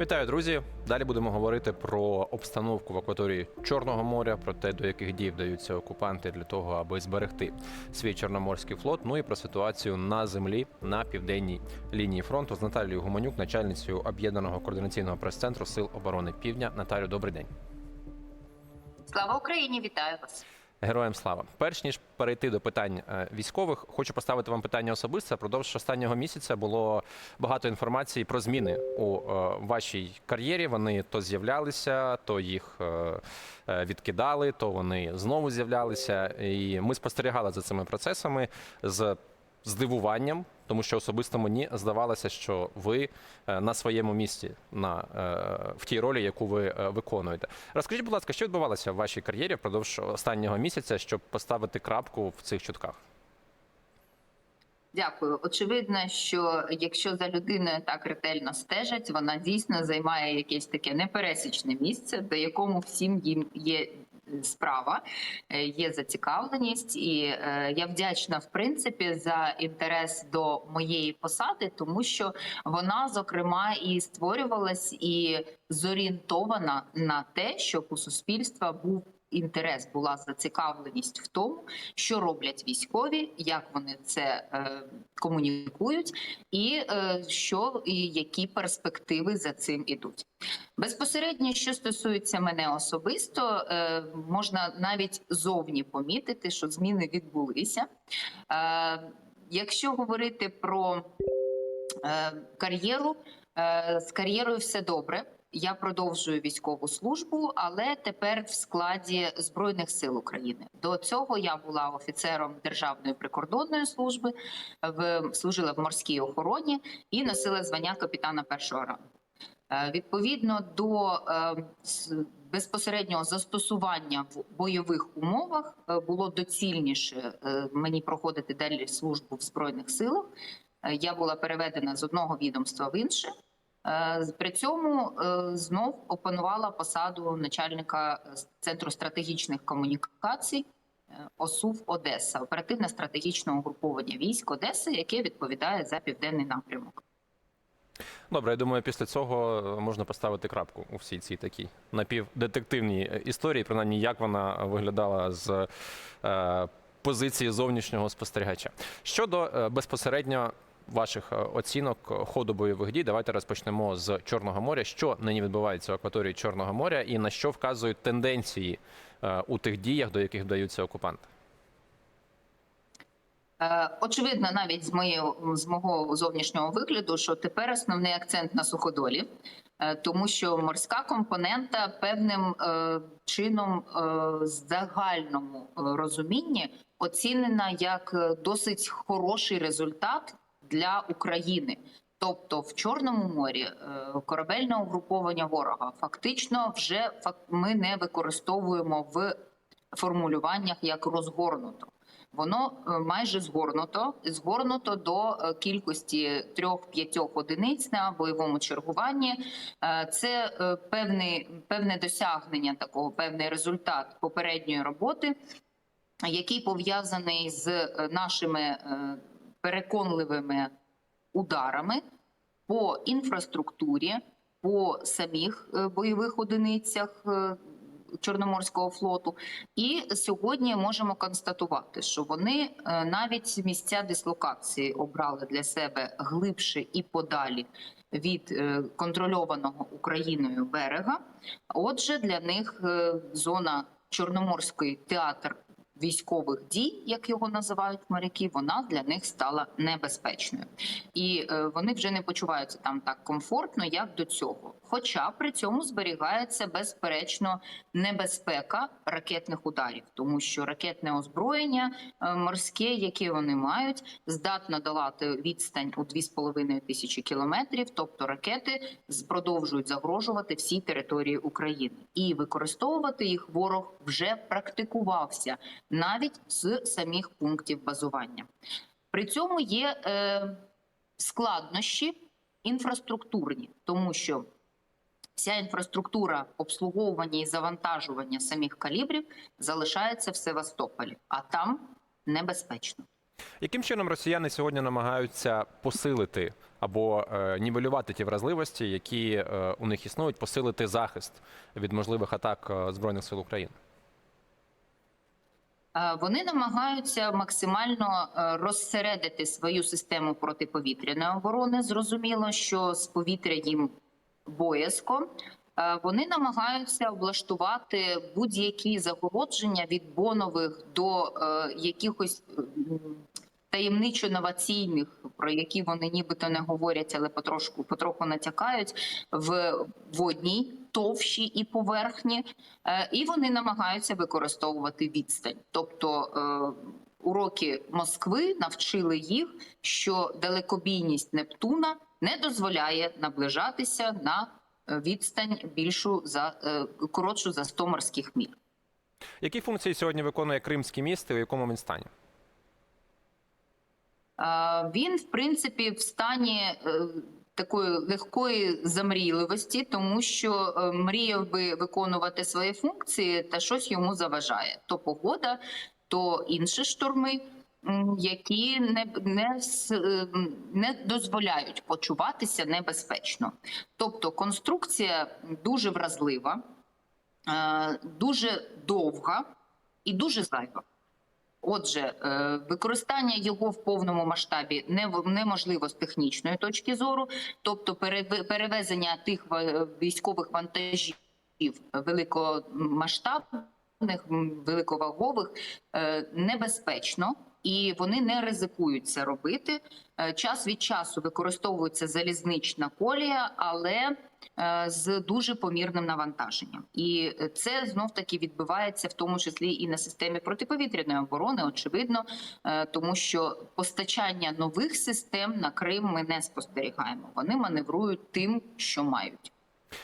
Вітаю, друзі! Далі будемо говорити про обстановку в акваторії Чорного моря, про те, до яких дій вдаються окупанти для того, аби зберегти свій чорноморський флот. Ну і про ситуацію на землі на південній лінії фронту з Наталією Гуманюк, начальницею об'єднаного координаційного прес-центру Сил оборони Півдня. Наталю, добрий день. Слава Україні! Вітаю вас! Героям слава. Перш ніж перейти до питань е, військових, хочу поставити вам питання особисте. Продовж останнього місяця було багато інформації про зміни у е, вашій кар'єрі. Вони то з'являлися, то їх е, відкидали, то вони знову з'являлися. І ми спостерігали за цими процесами з здивуванням, тому що особисто мені здавалося, що ви е, на своєму місці на е, в тій ролі, яку ви е, виконуєте. Розкажіть, будь ласка, що відбувалося в вашій кар'єрі впродовж останнього місяця, щоб поставити крапку в цих чутках? Дякую. Очевидно, що якщо за людиною так ретельно стежать, вона дійсно займає якесь таке непересічне місце, до якому всім їм є справа, е, є зацікавленість, і е, я вдячна в принципі за інтерес до моєї посади, тому що вона зокрема і створювалась і зорієнтована на те, щоб у суспільства був. Інтерес була зацікавленість в тому, що роблять військові, як вони це е, комунікують, і е, що і які перспективи за цим ідуть. Безпосередньо, що стосується мене особисто, е, можна навіть зовні помітити, що зміни відбулися. Е, якщо говорити про е, кар'єру, е, з кар'єрою все добре. Я продовжую військову службу, але тепер в складі збройних сил України. До цього я була офіцером Державної прикордонної служби, в служила в морській охороні і носила звання капітана першого рангу. Е, Відповідно до е, безпосереднього застосування в бойових умовах е, було доцільніше мені проходити далі службу в збройних силах. Я була переведена з одного відомства в інше. Е, При цьому е, знов опанувала посаду начальника е, центру стратегічних комунікацій ОСУВ Одеса, оперативно-стратегічного угруповання військ Одеси, яке відповідає за південний напрямок. Добре, я думаю, після цього можна поставити крапку у всій цій такій напівдетективній історії, принаймні як вона виглядала з позиції зовнішнього спостерігача. Щодо безпосередньо ваших е, оцінок е, ходу бойових дій, давайте розпочнемо з Чорного моря. Що нині відбувається в акваторії Чорного моря, і на що вказують тенденції е, у тих діях, до яких вдаються окупанти? Очевидно, навіть з моєї з мого зовнішнього вигляду, що тепер основний акцент на суходолі, тому що морська компонента певним чином в загальному розумінні оцінена як досить хороший результат для України. Тобто в Чорному морі е, корабельне угруповання ворога фактично вже ми не використовуємо в формулюваннях як розгорнуто. Воно е, майже згорнуто, згорнуто до е, кількості трьох-п'ятьох одиниць на бойовому чергуванні. Це е, певний, певне досягнення такого, певний результат попередньої роботи, який пов'язаний з нашими переконливими ударами по інфраструктурі, по самих е, бойових одиницях. е, Чорноморського флоту, і сьогодні можемо констатувати, що вони е, навіть місця дислокації обрали для себе глибше і подалі від контрольованого Україною берега. Отже, для них зона Чорноморський театр військових дій, як його називають моряки, вона для них стала небезпечною, і е, вони вже не почуваються там так комфортно, як до цього. Хоча при цьому зберігається безперечно небезпека ракетних ударів, тому що ракетне озброєння е, морське, яке вони мають, здатно долати відстань у 2,5 тисячі кілометрів. Тобто ракети продовжують загрожувати всій території України, і використовувати їх ворог вже практикувався навіть з самих пунктів базування. При цьому є е, складнощі інфраструктурні, тому що вся інфраструктура обслуговування і завантажування самих калібрів залишається в Севастополі, а там небезпечно. Яким чином росіяни сьогодні намагаються посилити або е, нівелювати ті вразливості, які е, у них існують, посилити захист від можливих атак е, збройних сил України? Е, Вони намагаються максимально е, розсередити свою систему протиповітряної оборони. Зрозуміло, що з повітря їм боязко. Е, Вони намагаються облаштувати будь-які загородження від бонових до е, якихось таємничо новаційних, про які вони нібито не говорять, але потрошку потроху натякають в водній товщі і поверхні, Е, і вони намагаються використовувати відстань. Тобто е, уроки Москви навчили їх, що далекобійність Нептуна не дозволяє наближатися на е, відстань більшу за е, коротшу за 100 морських міль. Які функції сьогодні виконує Кримський міст і в якому він стані? Він, в принципі, в стані е, такої легкої замрійливості, тому що мріяв би виконувати свої функції, та щось йому заважає: то погода, то інші шторми, які не, не, не дозволяють почуватися небезпечно. Тобто конструкція дуже вразлива, е, дуже довга і дуже зайва. Отже, е, використання його в повному масштабі не- неможливо з технічної точки зору, тобто переве- перевезення тих військових вантажів великомасштабних, великовагових е, небезпечно. І вони не ризикують це робити. Е, Час від часу використовується залізнична колія, але е, з дуже помірним навантаженням. І це знов таки відбувається в тому числі і на системі протиповітряної оборони, очевидно, е, тому що постачання нових систем на Крим ми не спостерігаємо. Вони маневрують тим, що мають.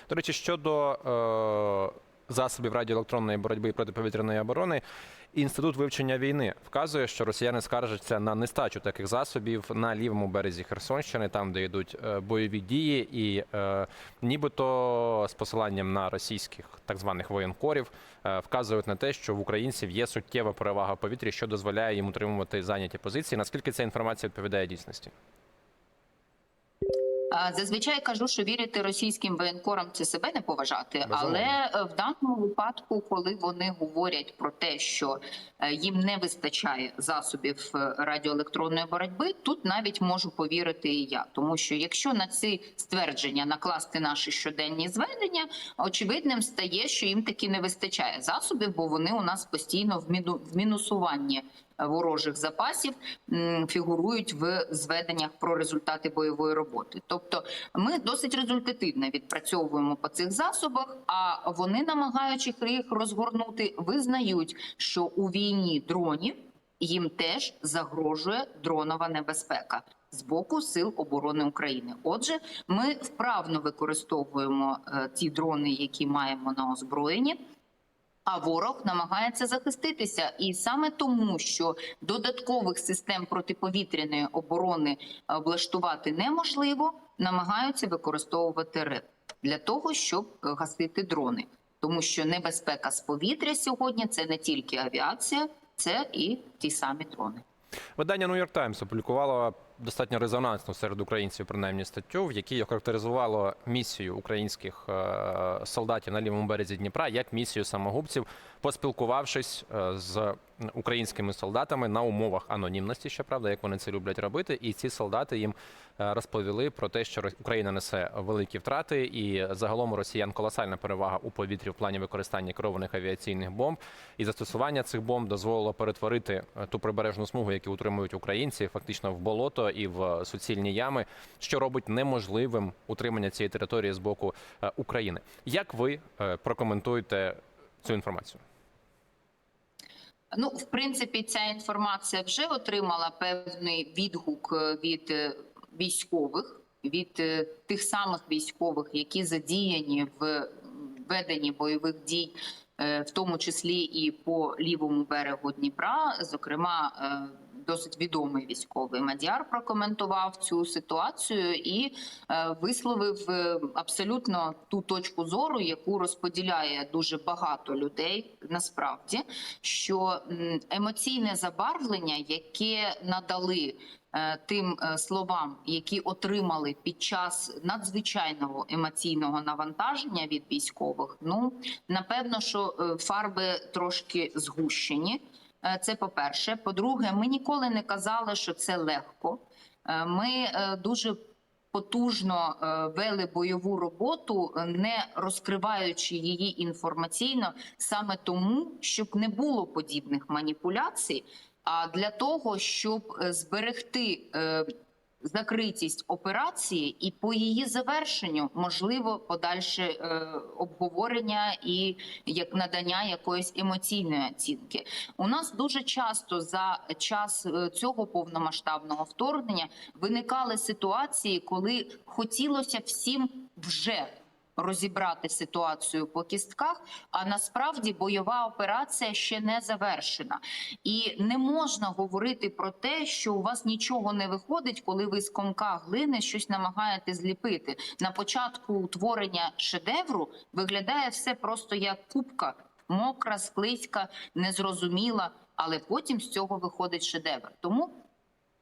До речі, щодо е, засобів радіоелектронної боротьби і протиповітряної оборони, інститут вивчення війни вказує, що росіяни скаржаться на нестачу таких засобів на лівому березі Херсонщини, там де йдуть е, бойові дії, і е, нібито з посиланням на російських так званих воєнкорів е, вказують на те, що в українців є суттєва перевага в повітрі, що дозволяє їм утримувати зайняті позиції. Наскільки ця інформація відповідає дійсності? Зазвичай кажу, що вірити російським воєнкорам це себе не поважати, але е, в даному випадку, коли вони говорять про те, що е, їм не вистачає засобів е, радіоелектронної боротьби, тут навіть можу повірити і я, тому що якщо на ці ствердження накласти наші щоденні зведення, очевидним стає, що їм таки не вистачає засобів, бо вони у нас постійно в мінусуванні ворожих запасів фігурують в зведеннях про результати бойової роботи. Тобто, ми досить результативно відпрацьовуємо по цих засобах, а вони, намагаючись їх розгорнути, визнають, що у війні дронів їм теж загрожує дронова небезпека. З боку сил оборони України, отже, ми вправно використовуємо е, ті дрони, які маємо на озброєнні, а ворог намагається захиститися, і саме тому, що додаткових систем протиповітряної оборони е, облаштувати неможливо, намагаються використовувати РЕП для того, щоб е, гасити дрони. Тому що небезпека з повітря сьогодні це не тільки авіація, це і ті самі дрони. Видання New York Times опублікувало достатньо резонансну серед українців, принаймні статтю, в якій охарактеризувало місію українських е, солдатів на лівому березі Дніпра як місію самогубців, поспілкувавшись е, з українськими солдатами на умовах анонімності, щоправда, як вони це люблять робити. І ці солдати їм е, розповіли про те, що Україна несе великі втрати, і загалом у росіян колосальна перевага у повітрі в плані використання керованих авіаційних бомб. І застосування цих бомб дозволило перетворити е, ту прибережну смугу, яку утримують українці, фактично в болото і в суцільні ями, що робить неможливим утримання цієї території з боку України. Як ви прокоментуєте цю інформацію? Ну, в принципі, ця інформація вже отримала певний відгук е, від е, військових, від е, тих самих військових, які задіяні в веденні бойових дій, в тому числі і по лівому берегу Дніпра. Зокрема, е, досить відомий військовий Мадяр прокоментував цю ситуацію і е, висловив е, абсолютно ту точку зору, яку розподіляє дуже багато людей. Насправді, що емоційне забарвлення, яке надали е, тим е, словам, які отримали під час надзвичайного емоційного навантаження від військових, ну напевно, що е, фарби трошки згущені. Е, Це по-перше. По-друге, ми ніколи не казали, що це легко. Е, Ми е, дуже потужно е, вели бойову роботу, е, не розкриваючи її інформаційно, саме тому, щоб не було подібних маніпуляцій. А для того, щоб е, зберегти е, закритість операції і по її завершенню можливо подальше е, обговорення і як надання якоїсь емоційної оцінки. У нас дуже часто за час цього повномасштабного вторгнення виникали ситуації, коли хотілося всім вже розібрати ситуацію по кістках, а насправді бойова операція ще не завершена. І не можна говорити про те, що у вас нічого не виходить, коли ви з комка глини щось намагаєте зліпити. На початку утворення шедевру виглядає все просто як кубка, мокра, склизька, незрозуміла, але потім з цього виходить шедевр. Тому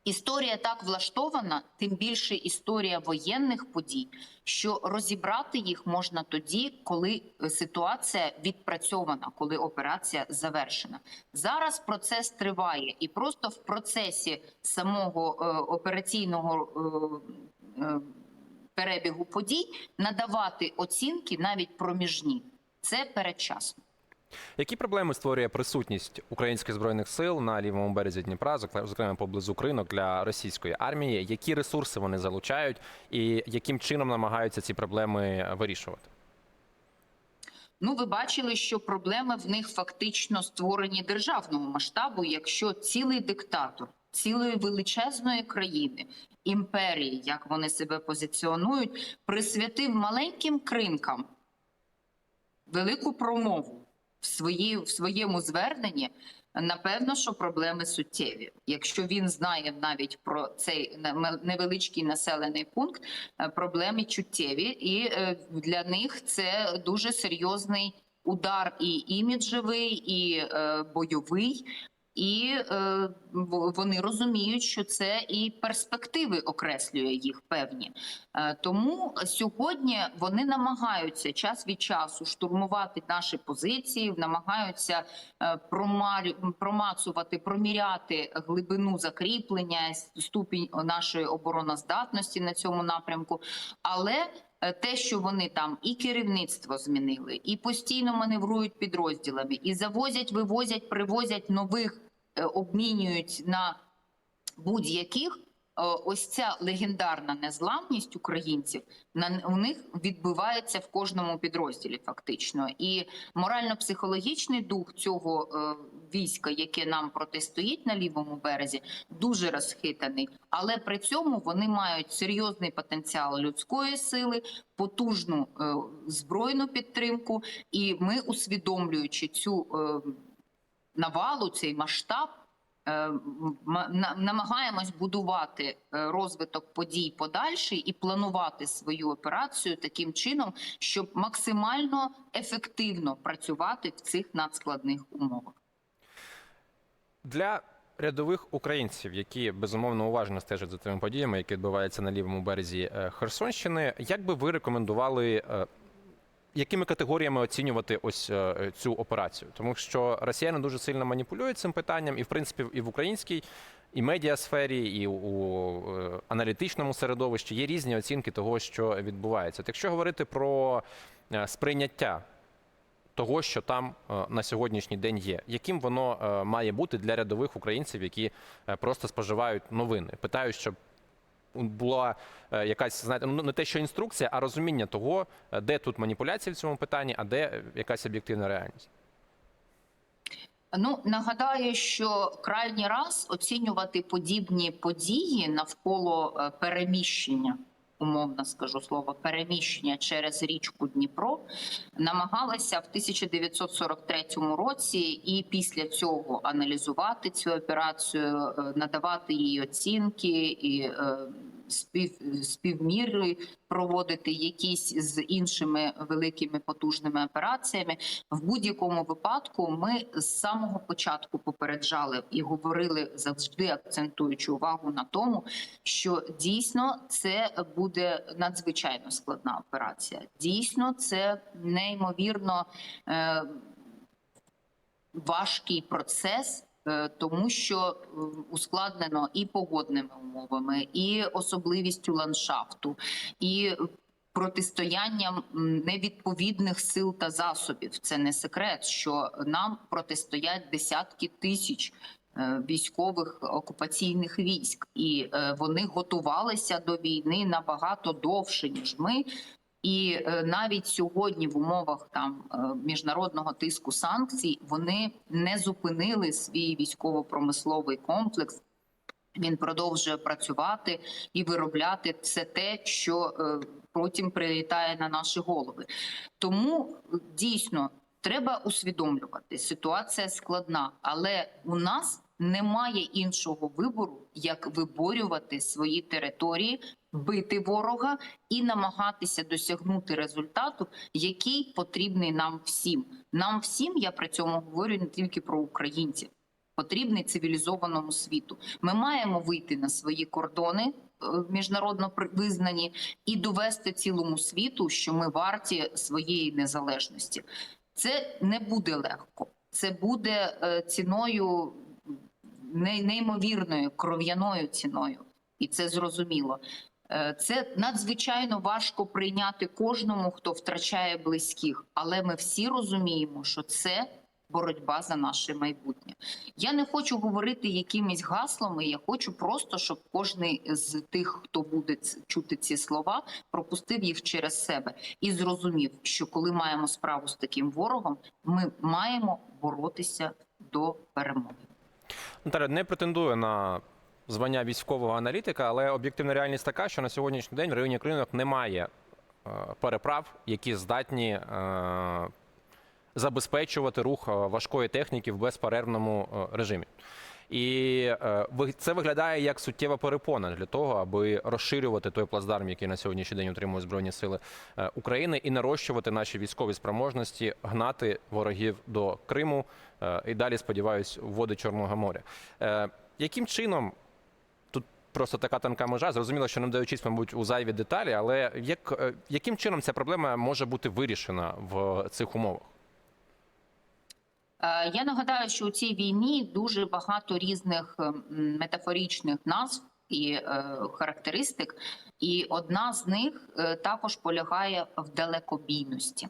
Історія так влаштована, тим більше історія воєнних подій, що розібрати їх можна тоді, коли е, ситуація відпрацьована, коли операція завершена. Зараз процес триває, і просто в процесі самого е, операційного е, е, перебігу подій надавати оцінки навіть проміжні. Це передчасно. Які проблеми створює присутність українських збройних сил на лівому березі Дніпра, зокрема- поблизу Кринок для російської армії? Які ресурси вони залучають, і яким чином намагаються ці проблеми вирішувати? Ну, ви бачили, що проблеми в них фактично створені державного масштабу, якщо цілий диктатор цілої величезної країни, імперії, як вони себе позиціонують, присвятив маленьким кринкам велику промову в, свої, в своєму зверненні. Напевно, що проблеми суттєві. Якщо він знає навіть про цей невеличкий населений пункт, е, проблеми чуттєві, і е, для них це дуже серйозний удар і іміджевий, і е, бойовий. І е, вони розуміють, що це і перспективи окреслює їх певні. Е, тому сьогодні вони намагаються час від часу штурмувати наші позиції, намагаються е, промацувати, проміряти глибину закріплення, ступінь нашої обороноздатності на цьому напрямку. Але е, те, що вони там і керівництво змінили, і постійно маневрують підрозділами, і завозять, вивозять, привозять нових, обмінюють на будь-яких. е, Ось ця легендарна незламність українців на у них відбувається в кожному підрозділі, фактично, і морально-психологічний дух цього е, війська, яке нам протистоїть на лівому березі, дуже розхитаний. Але при цьому вони мають серйозний потенціал людської сили, потужну е, збройну підтримку. І ми, усвідомлюючи цю е, навалу, цей масштаб. е, Намагаємось будувати е, розвиток подій подальший і планувати свою операцію таким чином, щоб максимально ефективно працювати в цих надскладних умовах. Для рядових українців, які безумовно уважно стежать за тими подіями, які відбуваються на лівому березі е, Херсонщини, як би ви рекомендували, якими категоріями оцінювати ось е, цю операцію? Тому що росіяни дуже сильно маніпулюють цим питанням, і в принципі і в українській. І медіасфері, і у е, аналітичному середовищі є різні оцінки того, що відбувається. От якщо говорити про е, сприйняття того, що там на сьогоднішній день є, яким воно має бути для рядових українців, які просто споживають новини. Питаю, щоб була е, якась знаєте, ну не те, що інструкція, а розуміння того, е, де тут маніпуляції в цьому питанні, а де якась об'єктивна реальність. Ну нагадаю, що крайній раз оцінювати подібні події навколо е, переміщення. Умовно скажу слово переміщення через річку Дніпро намагалася в 1943 році, і після цього аналізувати цю операцію, е, надавати їй оцінки і е, спів, співміри проводити якісь з іншими великими потужними операціями. В будь-якому випадку ми з самого початку попереджали і говорили завжди акцентуючи увагу на тому, що дійсно це буде надзвичайно складна операція. Дійсно, це неймовірно е, важкий процес. Е, Тому що е, ускладнено і погодними умовами, і особливістю ландшафту, і протистоянням невідповідних сил та засобів. Це не секрет, що нам протистоять десятки тисяч е, військових окупаційних військ, і вони готувалися до війни набагато довше ніж ми. І е, навіть сьогодні, в умовах там е, міжнародного тиску санкцій, вони не зупинили свій військово-промисловий комплекс. Він продовжує працювати і виробляти все те, що е, потім прилітає на наші голови. Тому дійсно треба усвідомлювати, ситуація складна, але у нас немає іншого вибору, як виборювати свої території, бити ворога і намагатися досягнути результату, який потрібний нам всім. Нам всім я при цьому говорю не тільки про українців. Потрібний цивілізованому світу. Ми маємо вийти на свої кордони е, міжнародно визнані і довести цілому світу, що ми варті своєї незалежності. Це не буде легко. Це буде е, ціною неймовірною кров'яною ціною, і це зрозуміло. Е, Це надзвичайно важко прийняти кожному, хто втрачає близьких, але ми всі розуміємо, що це боротьба за наше майбутнє. Я не хочу говорити якимись гаслами. Я хочу просто, щоб кожен з тих, хто буде чути ці слова, пропустив їх через себе і зрозумів, що коли маємо справу з таким ворогом, ми маємо боротися до перемоги. Наталя, не претендую на звання військового аналітика, але об'єктивна реальність така, що на сьогоднішній день в районі ринок немає е, переправ, які здатні е, забезпечувати рух е, важкої техніки в безперервному режимі. І це виглядає як суттєва перепона для того, аби розширювати той плацдарм, який на сьогоднішній день отримують збройні сили України, і нарощувати наші військові спроможності, гнати ворогів до Криму і далі, сподіваюсь, води Чорного моря. Яким чином просто така тонка межа? Зрозуміло, що не вдаючись, мабуть, у зайві деталі, але як, е, яким чином ця проблема може бути вирішена в цих умовах? Е, Я нагадаю, що у цій війні дуже багато різних ем, метафоричних назв і е, характеристик, і одна з них також полягає в далекобійності.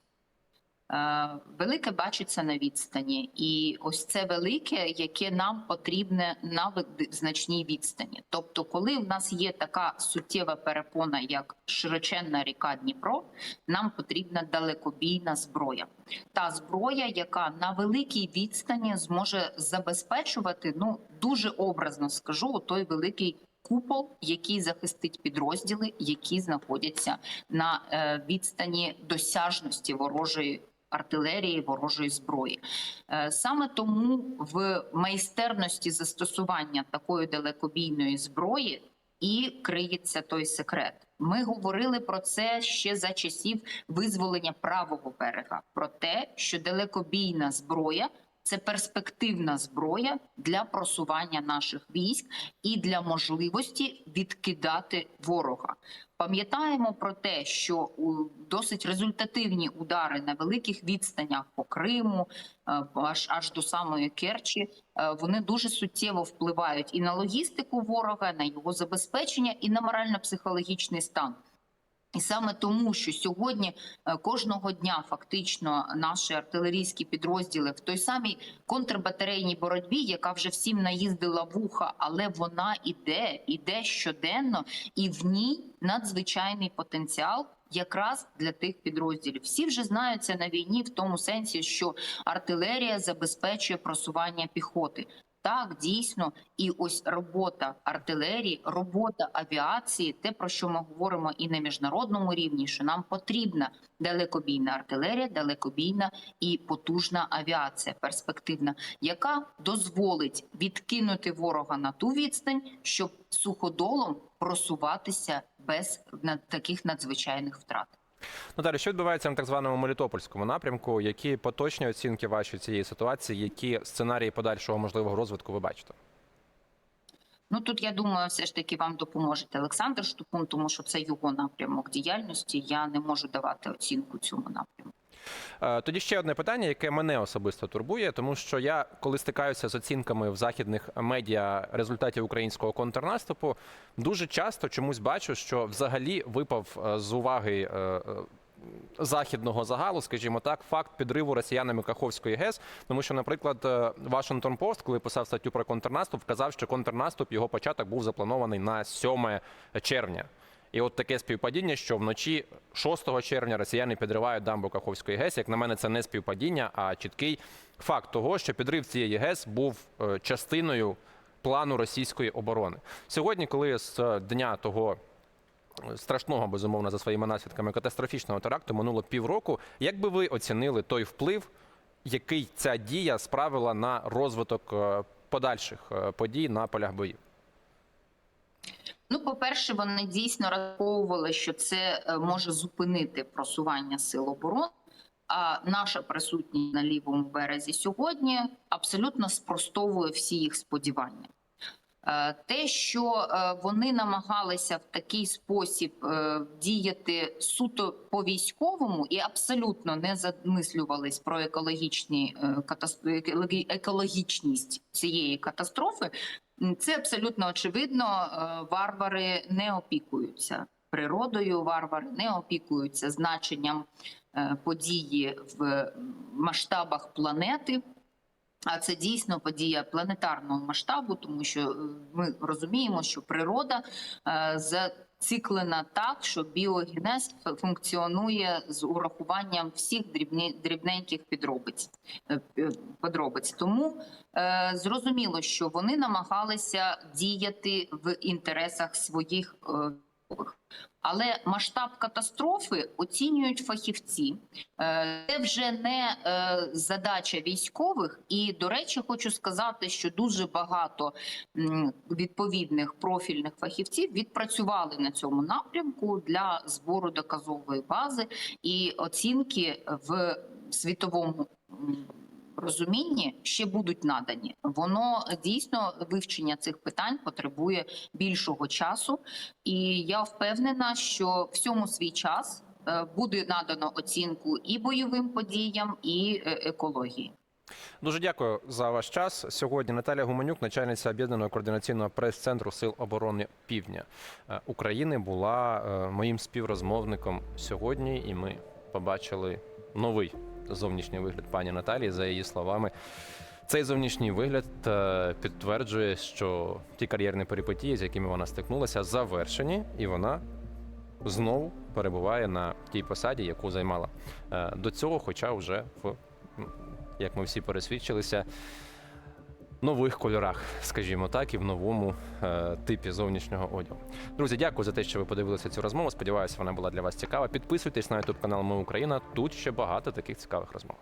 Е, Велике бачиться на відстані, і ось це велике, яке нам потрібне на значній відстані. Тобто, коли в нас є така суттєва перепона, як широченна ріка Дніпро, нам потрібна далекобійна зброя та зброя, яка на великій відстані зможе забезпечувати, ну дуже образно скажу, той великий купол, який захистить підрозділи, які знаходяться на е, відстані досяжності ворожої. Артилерії ворожої зброї Е, саме тому в майстерності застосування такої далекобійної зброї і криється той секрет. Ми говорили про це ще за часів визволення правого берега. Про те, що далекобійна зброя це перспективна зброя для просування наших військ і для можливості відкидати ворога. Пам'ятаємо про те, що досить результативні удари на великих відстанях по Криму, е, аж аж до самої Керчі, е, вони дуже суттєво впливають і на логістику ворога, на його забезпечення, і на морально-психологічний стан. І саме тому, що сьогодні е, кожного дня фактично наші артилерійські підрозділи в той самій контрбатарейній боротьбі, яка вже всім наїздила вуха, але вона іде, іде щоденно, і в ній надзвичайний потенціал. Якраз для тих підрозділів всі вже знаються на війні в тому сенсі, що артилерія забезпечує просування піхоти. Так, дійсно, і ось робота артилерії, робота авіації, те про що ми говоримо і на міжнародному рівні, що нам потрібна далекобійна артилерія, далекобійна і потужна авіація, перспективна, яка дозволить відкинути ворога на ту відстань, щоб суходолом просуватися без таких надзвичайних втрат. Наталі, що відбувається на так званому Мелітопольському напрямку? Які поточні оцінки ваші цієї ситуації? Які сценарії подальшого можливого розвитку ви бачите? Ну тут я думаю, все ж таки вам допоможе Олександр Штукун, тому що це його напрямок діяльності. Я не можу давати оцінку цьому напрямку. Е, Тоді ще одне питання, яке мене особисто турбує, тому що я, коли стикаюся з оцінками в західних медіа результатів українського контрнаступу, дуже часто чомусь бачу, що взагалі випав е, з уваги. е, Західного загалу, скажімо так, факт підриву росіянами Каховської ГЕС, тому що, наприклад, Washington Post, коли писав статтю про контрнаступ, вказав, що контрнаступ його початок був запланований на 7 червня. І от таке співпадіння, що вночі 6 червня росіяни підривають дамбу Каховської ГЕС. Як на мене, це не співпадіння, а чіткий факт того, що підрив цієї ГЕС був е, частиною плану російської оборони. Сьогодні, коли з е, дня того е, страшного, безумовно, за своїми наслідками катастрофічного теракту минуло півроку, як би ви оцінили той вплив, який ця дія справила на розвиток подальших подій на полях боїв? Ну, по-перше, вони дійсно розраховували, що це е, може зупинити просування сил оборони. А наша присутність на лівому березі сьогодні абсолютно спростовує всі їх сподівання. Е, Те, що е, вони намагалися в такий спосіб діяти суто по військовому і абсолютно не замислювались про екологічні екологічність цієї катастрофи, це абсолютно очевидно. Е, Варвари не опікуються природою, варвари не опікуються значенням е, події в масштабах планети. А це дійсно подія планетарного масштабу, тому що е, ми розуміємо, що природа е, зациклена так, що біогенез функціонує з урахуванням всіх дрібні, дрібненьких підробиць. е, е, подробиць. Тому е, зрозуміло, що вони намагалися діяти в інтересах своїх. е. Але масштаб катастрофи оцінюють фахівці. Е, Це вже не е, задача військових. І, до речі, хочу сказати, що дуже багато відповідних профільних фахівців відпрацювали на цьому напрямку для збору доказової бази і оцінки в світовому розумінні ще будуть надані. Воно дійсно вивчення цих питань потребує більшого часу, і я впевнена, що всьому свій час е, буде надано оцінку і бойовим подіям, і е, екології. Дуже дякую за ваш час. Сьогодні Наталя Гуменюк, начальниця об'єднаного координаційного прес-центру Сил оборони Півдня е, України, була моїм співрозмовником сьогодні, і ми побачили новий зовнішній вигляд пані Наталії. За її словами, цей зовнішній вигляд е, підтверджує, що ті кар'єрні перипетії, з якими вона стикнулася, завершені, і вона знову перебуває на тій посаді, яку займала е, до цього, хоча вже в як ми всі пересвідчилися, нових кольорах, скажімо так, і в новому е, типі зовнішнього одягу. Друзі, дякую за те, що ви подивилися цю розмову. Сподіваюся, вона була для вас цікава. Підписуйтесь на YouTube канал Ми Україна. Тут ще багато таких цікавих розмов.